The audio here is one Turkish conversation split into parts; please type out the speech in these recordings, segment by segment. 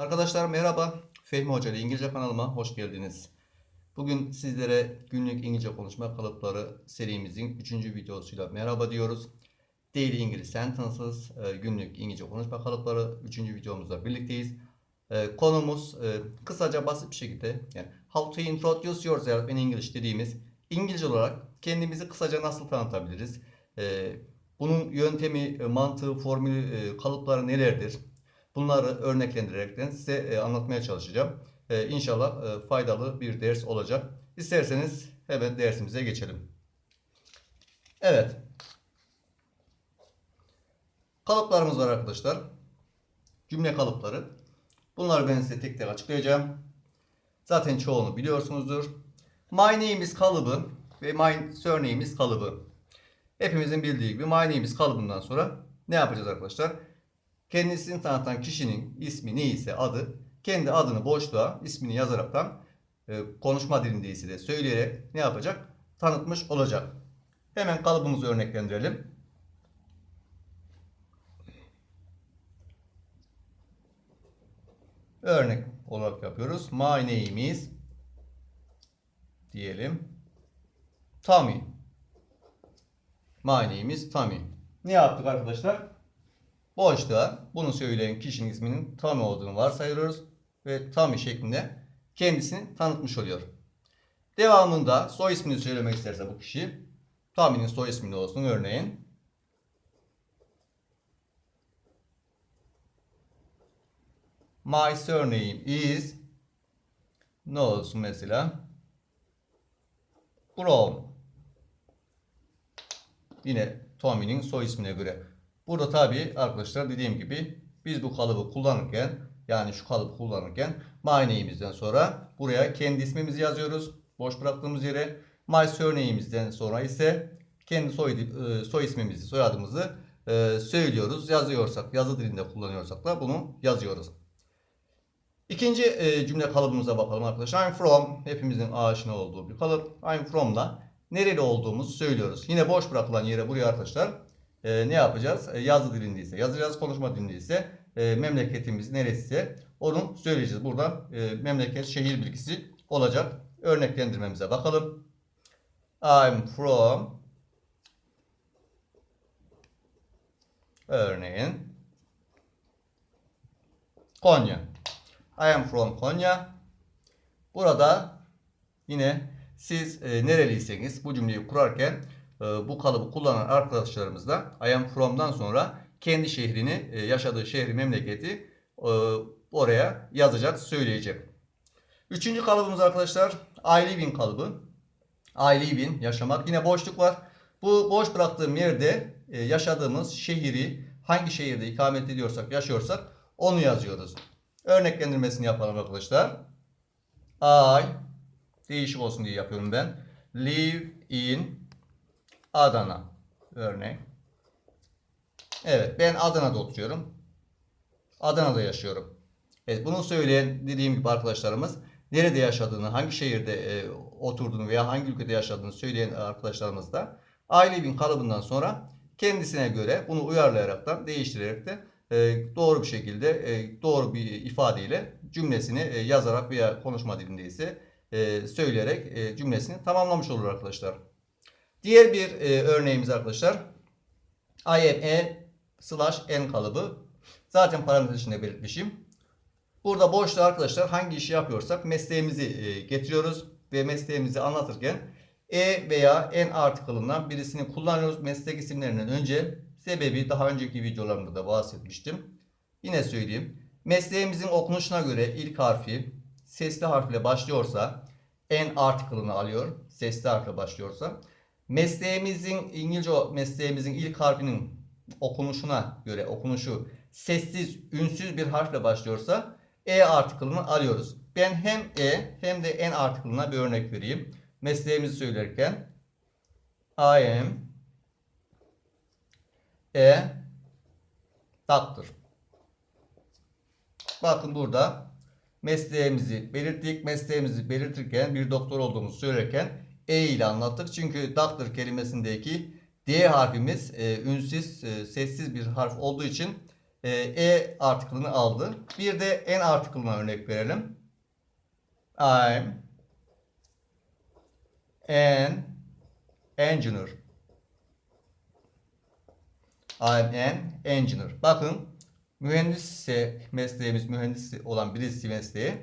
Arkadaşlar merhaba. Fehmi Hoca ile İngilizce kanalıma hoş geldiniz. Bugün sizlere günlük İngilizce konuşma kalıpları serimizin 3. videosuyla merhaba diyoruz. Daily English Sentences, e, günlük İngilizce konuşma kalıpları 3. videomuzda birlikteyiz. E, Konumuz e, kısaca basit bir şekilde yani how to introduce yourself in English dediğimiz İngilizce olarak kendimizi kısaca nasıl tanıtabiliriz? Bunun yöntemi, mantığı, formülü, kalıpları nelerdir? Bunları örneklendirerekten size e, anlatmaya çalışacağım. E, İnşallah e, faydalı bir ders olacak. İsterseniz hemen dersimize geçelim. Evet. Kalıplarımız var arkadaşlar. Cümle kalıpları. Bunları ben size tek tek açıklayacağım. Zaten çoğunu biliyorsunuzdur. My name kalıbı ve my surname kalıbı. Hepimizin bildiği gibi my name kalıbından sonra ne yapacağız arkadaşlar? Kendisini tanıtan kişinin ismi neyse adı, kendi adını boşluğa ismini yazaraktan e, konuşma dilinde ise de söyleyerek ne yapacak? Tanıtmış olacak. Hemen kalıbımızı örneklendirelim. Örnek olarak yapıyoruz. My name is diyelim. Tommy. My name is Tommy. Ne yaptık arkadaşlar? Boşluğa bunu söyleyen kişinin isminin Tommy olduğunu varsayıyoruz ve Tommy şeklinde kendisini tanıtmış oluyor. Devamında soy ismini söylemek isterse bu kişi Tommy'nin soy ismini olsun örneğin. My surname is ne olsun mesela? Brown. Yine Tommy'nin soy ismine göre. Burada tabi arkadaşlar dediğim gibi biz bu kalıbı kullanırken yani şu kalıbı kullanırken my sonra buraya kendi ismimizi yazıyoruz. Boş bıraktığımız yere my surname'imizden sonra ise kendi soy, e, soy ismimizi, soyadımızı e, söylüyoruz. Yazıyorsak, yazı dilinde kullanıyorsak da bunu yazıyoruz. İkinci e, cümle kalıbımıza bakalım arkadaşlar. I'm from hepimizin aşina olduğu bir kalıp. I'm from'da nereli olduğumuzu söylüyoruz. Yine boş bırakılan yere buraya arkadaşlar e, ne yapacağız? E, yazı dilindeyse yazacağız, konuşma dilindeyse e, memleketimiz neresi onu söyleyeceğiz. Burada e, memleket, şehir bilgisi olacak. Örneklendirmemize bakalım. I'm from örneğin Konya. I am from Konya. Burada yine siz e, nereliyseniz bu cümleyi kurarken bu kalıbı kullanan arkadaşlarımız da I am from'dan sonra kendi şehrini, e, yaşadığı şehri, memleketi e, oraya yazacak, söyleyecek. Üçüncü kalıbımız arkadaşlar I live in kalıbı. I live in yaşamak. Yine boşluk var. Bu boş bıraktığım yerde e, yaşadığımız şehri hangi şehirde ikamet ediyorsak, yaşıyorsak onu yazıyoruz. Örneklendirmesini yapalım arkadaşlar. I değişik olsun diye yapıyorum ben. Live in Adana. Örnek. Evet ben Adana'da oturuyorum. Adana'da yaşıyorum. Evet bunu söyleyen dediğim gibi arkadaşlarımız nerede yaşadığını, hangi şehirde e, oturduğunu veya hangi ülkede yaşadığını söyleyen arkadaşlarımız da I live in kalıbından sonra kendisine göre bunu uyarlayaraktan, değiştirerek de e, doğru bir şekilde, e, doğru bir ifadeyle cümlesini e, yazarak veya konuşma dilinde ise e, söyleyerek e, cümlesini tamamlamış olur arkadaşlar. Diğer bir e, örneğimiz arkadaşlar. I am a slash n kalıbı. Zaten parantez içinde belirtmişim. Burada boşta arkadaşlar hangi işi yapıyorsak mesleğimizi e, getiriyoruz ve mesleğimizi anlatırken e veya n article'ından birisini kullanıyoruz meslek isimlerinden önce. Sebebi daha önceki videolarımda da bahsetmiştim. Yine söyleyeyim. Mesleğimizin okunuşuna göre ilk harfi sesli harfle başlıyorsa n article'ını alıyor. Sesli harfle başlıyorsa. Mesleğimizin İngilizce mesleğimizin ilk harfinin okunuşuna göre okunuşu sessiz, ünsüz bir harfle başlıyorsa e article'ını alıyoruz. Ben hem e hem de n article'ına bir örnek vereyim. Mesleğimizi söylerken I am a doctor. Bakın burada mesleğimizi belirttik. Mesleğimizi belirtirken bir doktor olduğumuzu söylerken e ile anlattık. Çünkü doctor kelimesindeki D harfimiz e, ünsüz, e, sessiz bir harf olduğu için e, e artiklını aldı. Bir de en artiklına örnek verelim. I'm an engineer. I'm an engineer. Bakın mühendisse mesleğimiz mühendis olan birisi mesleği.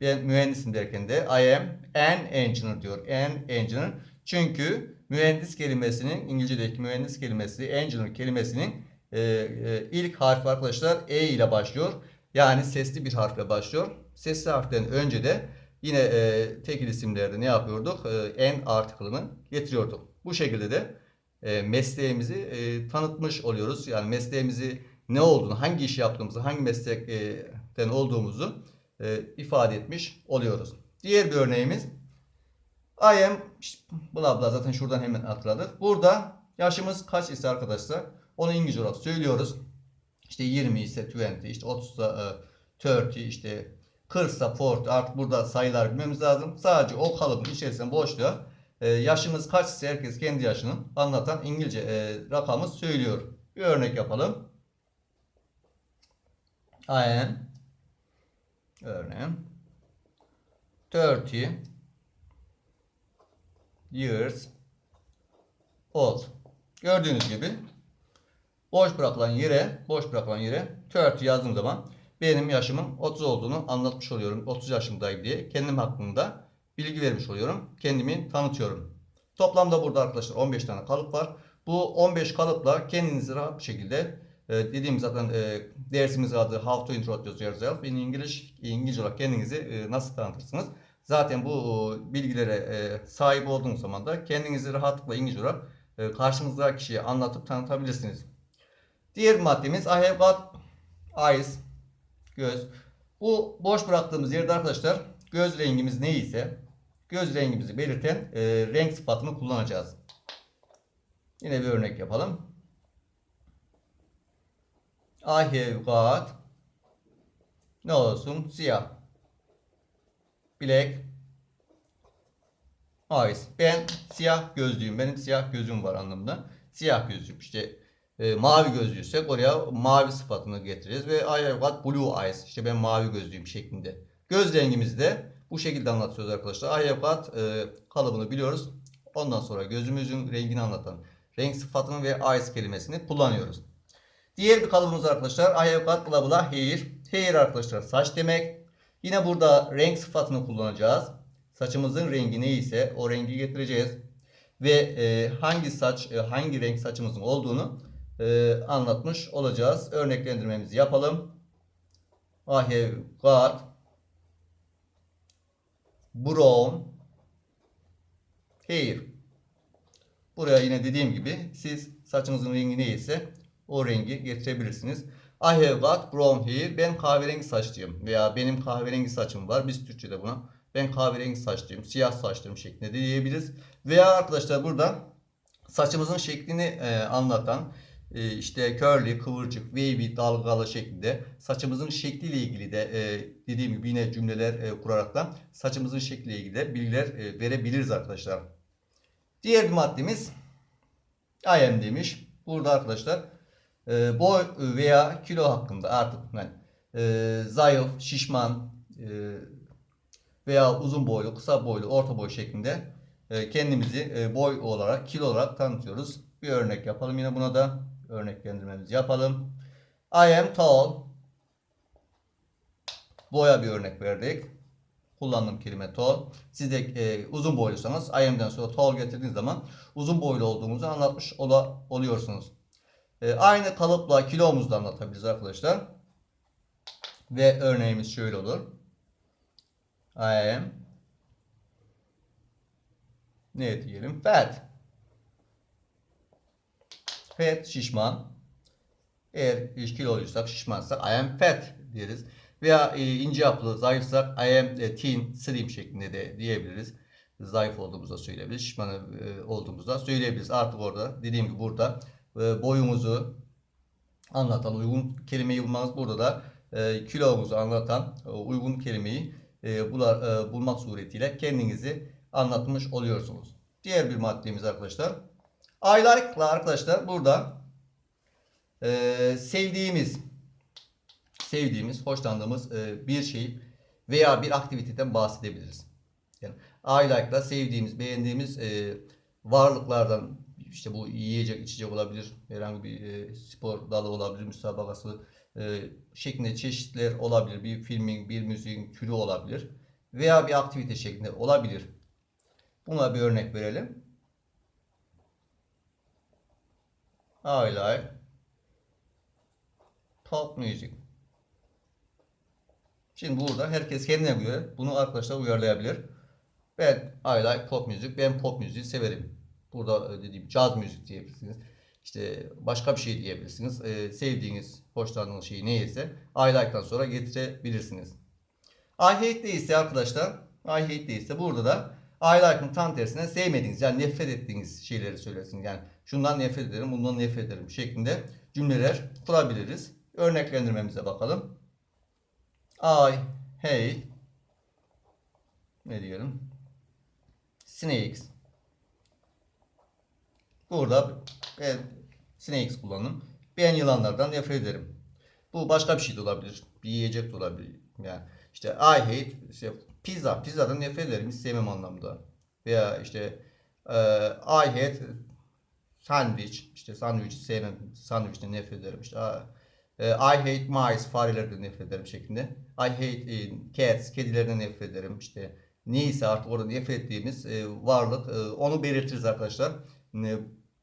Ben mühendisim derken de I am an engineer diyor. An engineer. Çünkü mühendis kelimesinin İngilizce'deki mühendis kelimesi engineer kelimesinin e, e, ilk harfi arkadaşlar E ile başlıyor. Yani sesli bir harfle başlıyor. Sesli harften önce de yine e, tekil isimlerde ne yapıyorduk? E, en article'ını getiriyorduk. Bu şekilde de e, mesleğimizi e, tanıtmış oluyoruz. Yani mesleğimizi ne olduğunu, hangi iş yaptığımızı, hangi meslekten olduğumuzu e, ifade etmiş oluyoruz. Diğer bir örneğimiz I am bla bla zaten şuradan hemen hatırladık. Burada yaşımız kaç ise arkadaşlar onu İngilizce olarak söylüyoruz. İşte 20 ise 20, işte 30 ise e, 30, işte 40 ise 40 artık burada sayılar bilmemiz lazım. Sadece o kalıbın içerisinde boşluğa e, yaşımız kaç ise herkes kendi yaşını anlatan İngilizce e, rakamı söylüyor. Bir örnek yapalım. I am örneğin 30 years old. Gördüğünüz gibi boş bırakılan yere, boş bırakılan yere 30 yazdığım zaman benim yaşımın 30 olduğunu anlatmış oluyorum. 30 yaşımdayım diye kendim hakkında bilgi vermiş oluyorum. Kendimi tanıtıyorum. Toplamda burada arkadaşlar 15 tane kalıp var. Bu 15 kalıpla kendinizi rahat bir şekilde dediğim zaten e, dersimiz adı How to Introduce Yourself in English İngilizce olarak kendinizi e, nasıl tanıtırsınız? Zaten bu bilgilere e, sahip olduğunuz zaman da kendinizi rahatlıkla İngilizce olarak e, karşınızdaki kişiye anlatıp tanıtabilirsiniz. Diğer maddemiz I have got eyes göz. Bu boş bıraktığımız yerde arkadaşlar göz rengimiz neyse göz rengimizi belirten e, renk sıfatını kullanacağız. Yine bir örnek yapalım. I have got ne olsun siyah black eyes. Ben siyah gözlüyüm. Benim siyah gözüm var anlamında. Siyah gözlüyüm. İşte e, mavi gözlüysek oraya mavi sıfatını getiririz ve I have got blue eyes. İşte ben mavi gözlüyüm şeklinde. Göz rengimizi de bu şekilde anlatıyoruz arkadaşlar. I have got e, kalıbını biliyoruz. Ondan sonra gözümüzün rengini anlatan renk sıfatını ve eyes kelimesini kullanıyoruz. Diğer bir kalıbımız arkadaşlar I have got bla bla hair. Hair arkadaşlar saç demek. Yine burada renk sıfatını kullanacağız. Saçımızın rengi neyse o rengi getireceğiz. Ve e, hangi saç, e, hangi renk saçımızın olduğunu e, anlatmış olacağız. Örneklendirmemizi yapalım. I have got brown hair. Buraya yine dediğim gibi siz saçınızın rengi neyse o rengi getirebilirsiniz. I have got brown hair. Ben kahverengi saçlıyım veya benim kahverengi saçım var. Biz Türkçe'de buna ben kahverengi saçlıyım, siyah saçlıyım şeklinde diyebiliriz. Veya arkadaşlar burada saçımızın şeklini e, anlatan e, işte curly, kıvırcık, wavy, dalgalı şeklinde saçımızın şekliyle ilgili de e, dediğim gibi yine cümleler e, kurarak da saçımızın şekliyle ilgili de bilgiler e, verebiliriz arkadaşlar. Diğer bir maddemiz I am demiş. Burada arkadaşlar e, boy veya kilo hakkında artık yani, e, zayıf, şişman e, veya uzun boylu, kısa boylu, orta boy şeklinde e, kendimizi e, boy olarak, kilo olarak tanıtıyoruz. Bir örnek yapalım yine buna da örneklendirmemizi yapalım. I am tall. Boya bir örnek verdik. Kullandığım kelime tall. Siz de e, uzun boyluysanız I am'den sonra tall getirdiğiniz zaman uzun boylu olduğumuzu anlatmış ola, oluyorsunuz. E, aynı kalıpla kilomuzu da anlatabiliriz arkadaşlar. Ve örneğimiz şöyle olur. I am ne diyelim? Fat. Fat şişman. Eğer kiloluysak şişmansak I am fat deriz. Veya e, ince yapılı zayıfsak I am e, thin, slim şeklinde de diyebiliriz. Zayıf olduğumuzda söyleyebiliriz. Şişman e, olduğumuzda söyleyebiliriz. Artık orada dediğim gibi burada boyumuzu anlatan uygun kelimeyi bulmanız burada da e, kilomuzu anlatan e, uygun kelimeyi e, e, bulmak suretiyle kendinizi anlatmış oluyorsunuz. Diğer bir maddemiz arkadaşlar. Like arkadaşlar burada e, sevdiğimiz sevdiğimiz, hoşlandığımız e, bir şey veya bir aktiviteden bahsedebiliriz. Yani I like'la sevdiğimiz, beğendiğimiz e, varlıklardan işte bu yiyecek, içecek olabilir, herhangi bir e, spor dalı olabilir, müsabakası e, şeklinde çeşitler olabilir. Bir filmin, bir müziğin türü olabilir veya bir aktivite şeklinde olabilir. Buna bir örnek verelim. I like pop music. Şimdi burada herkes kendine göre bunu arkadaşlar uyarlayabilir. Ben I like pop music. Ben pop müziği severim. Burada e, dediğim caz müzik diyebilirsiniz. İşte başka bir şey diyebilirsiniz. Ee, sevdiğiniz, hoşlandığınız şey neyse I like'tan sonra getirebilirsiniz. I hate değilse arkadaşlar I hate değilse burada da I like'ın tam tersine sevmediğiniz yani nefret ettiğiniz şeyleri söylersiniz. Yani şundan nefret ederim, bundan nefret ederim şeklinde cümleler kurabiliriz. Örneklendirmemize bakalım. I hate ne diyelim? Snakes. Burada ben snakes kullandım. Ben yılanlardan nefret ederim. Bu başka bir şey de olabilir. Bir yiyecek de olabilir. Yani işte I hate işte pizza. Pizzadan nefret ederim. Hiç sevmem anlamda. Veya işte e, I hate sandwich. İşte sandviç sevmem. Sandviçten nefret ederim. İşte I hate mice. Farelerden nefret ederim şeklinde. I hate cats. Kedilerden nefret ederim. İşte neyse artık orada nefret ettiğimiz varlık onu belirtiriz arkadaşlar.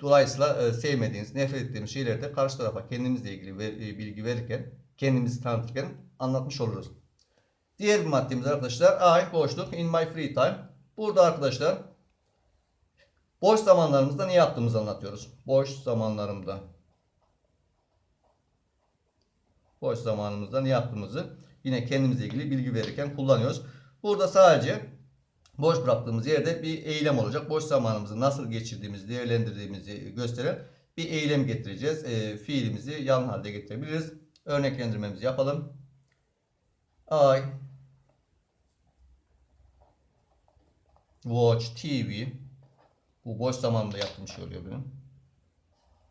Dolayısıyla e, sevmediğiniz, nefret ettiğimiz şeyleri de karşı tarafa kendimizle ilgili ver- e, bilgi verirken, kendimizi tanıtırken anlatmış oluruz. Diğer bir maddemiz arkadaşlar I boşluk in my free time. Burada arkadaşlar boş zamanlarımızda ne yaptığımızı anlatıyoruz. Boş zamanlarımda boş zamanımızda ne yaptığımızı yine kendimizle ilgili bilgi verirken kullanıyoruz. Burada sadece boş bıraktığımız yerde bir eylem olacak. Boş zamanımızı nasıl geçirdiğimizi, değerlendirdiğimizi gösteren bir eylem getireceğiz. E, fiilimizi yan halde getirebiliriz. Örneklendirmemizi yapalım. I watch TV. Bu boş zamanımda yaptığım şey oluyor benim.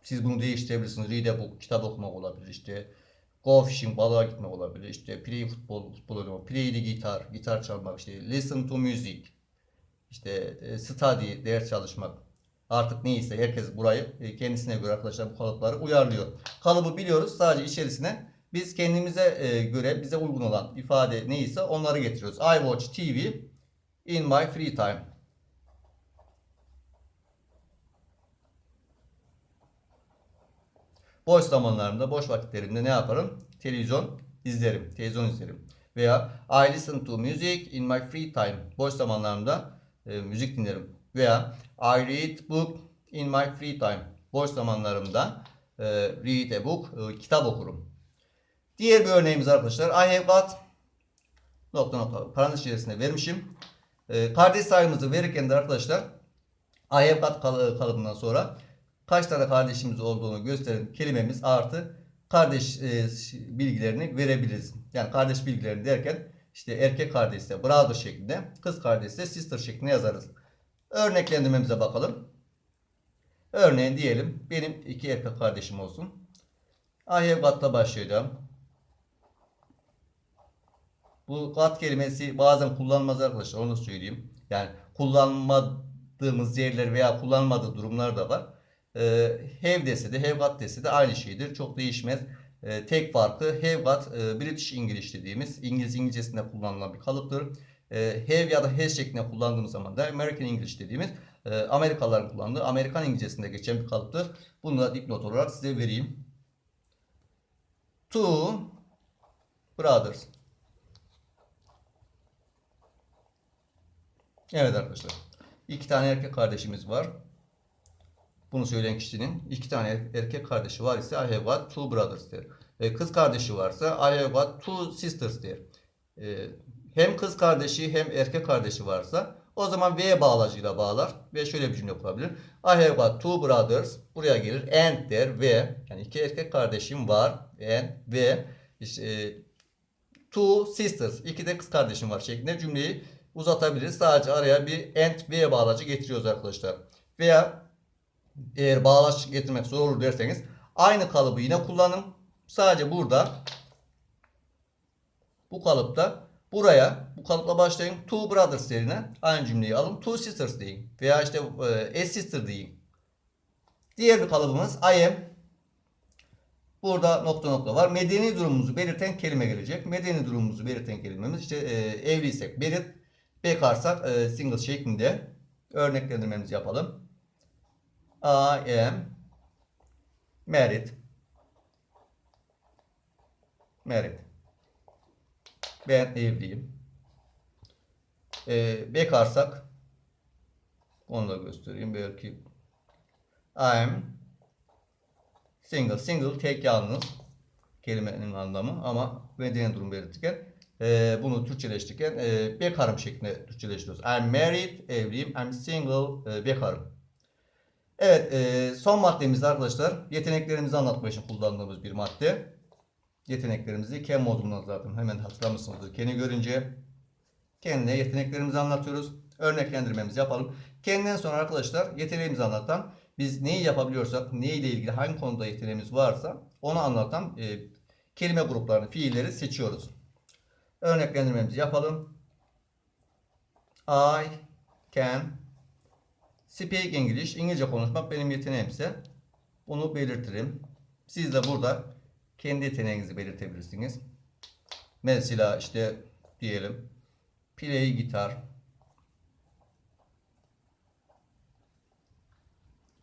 Siz bunu değiştirebilirsiniz. Read a book, kitap okumak olabilir. İşte go fishing, balığa gitmek olabilir. İşte play futbol, futbol oynamak. Play the gitar, gitar çalmak. İşte listen to music. İşte e, study, ders çalışmak. Artık neyse herkes burayı e, kendisine göre arkadaşlar bu kalıpları uyarlıyor. Kalıbı biliyoruz. Sadece içerisine biz kendimize e, göre bize uygun olan ifade neyse onları getiriyoruz. I watch TV in my free time. Boş zamanlarımda, boş vakitlerimde ne yaparım? Televizyon izlerim, televizyon izlerim. Veya I listen to music in my free time. Boş zamanlarımda e, müzik dinlerim. Veya I read book in my free time. Boş zamanlarımda e, read a book, e, kitap okurum. Diğer bir örneğimiz arkadaşlar. I have got nokta nokta parantez içerisinde vermişim. E, kardeş sayımızı verirken de arkadaşlar I have got kal- kalıbından sonra kaç tane kardeşimiz olduğunu gösteren kelimemiz artı kardeş e, bilgilerini verebiliriz. Yani kardeş bilgilerini derken işte erkek kardeşse brother şeklinde, kız kardeşse sister şeklinde yazarız. Örneklendirmemize bakalım. Örneğin diyelim benim iki erkek kardeşim olsun. I have got'la başlayacağım. Bu got kelimesi bazen kullanılmaz arkadaşlar onu söyleyeyim. Yani kullanmadığımız yerler veya kullanmadığı durumlar da var. Ee, have dese de have got dese de aynı şeydir. Çok değişmez. Ee, tek farkı have got e, British English dediğimiz İngiliz İngilizcesinde kullanılan bir kalıptır. Ee, have ya da has şeklinde kullandığımız zaman da American English dediğimiz e, Amerikalıların kullandığı Amerikan İngilizcesinde geçen bir kalıptır. Bunu da dipnot olarak size vereyim. Two brothers. Evet arkadaşlar. İki tane erkek kardeşimiz var. Bunu söyleyen kişinin iki tane erkek kardeşi var ise I have got two brothers der. E, kız kardeşi varsa I have got two sisters der. E, hem kız kardeşi hem erkek kardeşi varsa o zaman V bağlacıyla bağlar ve şöyle bir cümle kurabilir. I have got two brothers. Buraya gelir and der ve yani iki erkek kardeşim var and ve işte, e, two sisters. iki de kız kardeşim var şeklinde cümleyi uzatabiliriz. Sadece araya bir and ve bağlacı getiriyoruz arkadaşlar. Veya eğer bağlaç getirmek zor olur derseniz aynı kalıbı yine kullanın. Sadece burada Bu kalıpta buraya bu kalıpla başlayın. Two brothers yerine aynı cümleyi alın. Two sisters deyin. Veya işte e, a sister deyin. Diğer bir kalıbımız I am. Burada nokta nokta var. Medeni durumumuzu belirten kelime gelecek. Medeni durumumuzu belirten kelimemiz işte e, evliysek berit, bekarsak e, single şeklinde örneklendirmemizi yapalım. I am married. Married. Ben evliyim. E, bekarsak onu da göstereyim belki. I am single. Single tek yalnız kelimenin anlamı ama medeni durum belirtirken e, bunu Türkçeleştirirken e, bekarım şeklinde Türkçeleştiriyoruz. I'm married, evliyim. I'm single, e, bekarım. Evet, e, son maddemiz arkadaşlar yeteneklerimizi anlatmak için kullandığımız bir madde. Yeteneklerimizi Ken modundan zaten hemen hatırlamışsınızdır. Ken'i görünce kendine yeteneklerimizi anlatıyoruz. Örneklendirmemizi yapalım. Kendinden sonra arkadaşlar yeteneğimizi anlatan biz neyi yapabiliyorsak, neyle ilgili hangi konuda yeteneğimiz varsa onu anlatan e, kelime gruplarını, fiilleri seçiyoruz. Örneklendirmemizi yapalım. I can speak English. İngilizce konuşmak benim yeteneğimse bunu belirtirim. Siz de burada kendi yeteneğinizi belirtebilirsiniz. Mesela işte diyelim play gitar.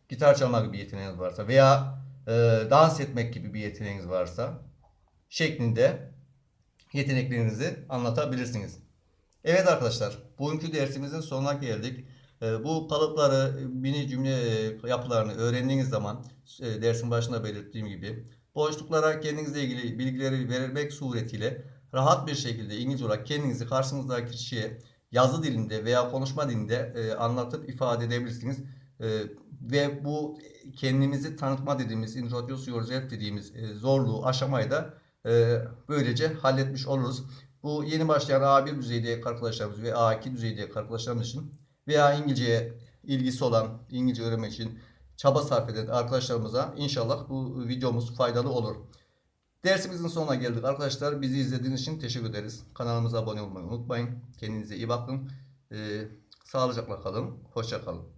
Gitar çalmak gibi bir yeteneğiniz varsa veya e, dans etmek gibi bir yeteneğiniz varsa şeklinde yeteneklerinizi anlatabilirsiniz. Evet arkadaşlar, bugünkü dersimizin sonuna geldik. E, bu kalıpları, mini cümle e, yapılarını öğrendiğiniz zaman e, dersin başında belirttiğim gibi boşluklara kendinizle ilgili bilgileri vermek suretiyle rahat bir şekilde İngilizce olarak kendinizi karşınızdaki kişiye yazı dilinde veya konuşma dilinde e, anlatıp ifade edebilirsiniz. E, ve bu kendimizi tanıtma dediğimiz, introduce yourself dediğimiz e, zorluğu, aşamayı da e, böylece halletmiş oluruz. Bu yeni başlayan A1 düzeydeki arkadaşlarımız ve A2 düzeydeki arkadaşlarımız için veya İngilizceye ilgisi olan, İngilizce öğrenmek için çaba sarf eden arkadaşlarımıza inşallah bu videomuz faydalı olur. Dersimizin sonuna geldik arkadaşlar. Bizi izlediğiniz için teşekkür ederiz. Kanalımıza abone olmayı unutmayın. Kendinize iyi bakın. Ee, sağlıcakla kalın. Hoşça kalın.